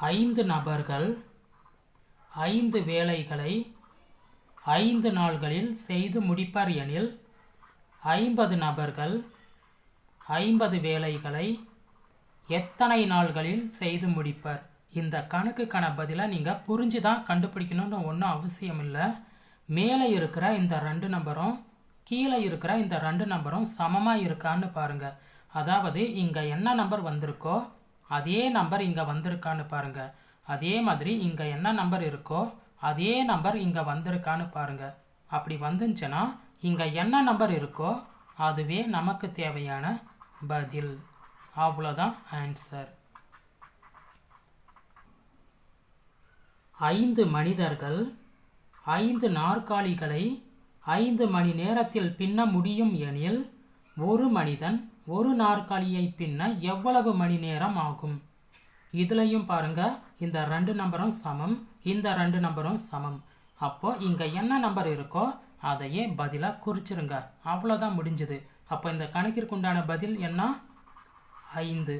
ஐந்து நபர்கள் ஐந்து வேலைகளை ஐந்து நாள்களில் செய்து முடிப்பர் எனில் ஐம்பது நபர்கள் ஐம்பது வேலைகளை எத்தனை நாள்களில் செய்து முடிப்பர்? இந்த கணக்குக்கான பதிலை நீங்கள் புரிஞ்சு தான் கண்டுபிடிக்கணும்னு ஒன்றும் அவசியம் இல்லை மேலே இருக்கிற இந்த ரெண்டு நம்பரும் கீழே இருக்கிற இந்த ரெண்டு நம்பரும் சமமாக இருக்கான்னு பாருங்கள் அதாவது இங்கே என்ன நம்பர் வந்திருக்கோ அதே நம்பர் இங்கே வந்திருக்கான்னு பாருங்கள் அதே மாதிரி இங்கே என்ன நம்பர் இருக்கோ அதே நம்பர் இங்கே வந்திருக்கான்னு பாருங்கள் அப்படி வந்துச்சுன்னா இங்கே என்ன நம்பர் இருக்கோ அதுவே நமக்கு தேவையான பதில். அவ்வளோதான் ஆன்சர் ஐந்து மனிதர்கள் ஐந்து நாற்காலிகளை ஐந்து மணி நேரத்தில் பின்ன முடியும் எனில் ஒரு மனிதன் ஒரு நாற்காலியை பின்ன எவ்வளவு மணி நேரம் ஆகும்? இதுலையும் பாருங்க இந்த ரெண்டு நம்பரும் சமம் இந்த ரெண்டு நம்பரும் சமம். அப்போ இங்க என்ன நம்பர் இருக்கோ அதையே பதிலாக குறிச்சிருங்க. அவ்வளோதான் முடிஞ்சது. அப்போ இந்த கணக்கிற்கு உண்டான பதில் என்ன? ஐந்து.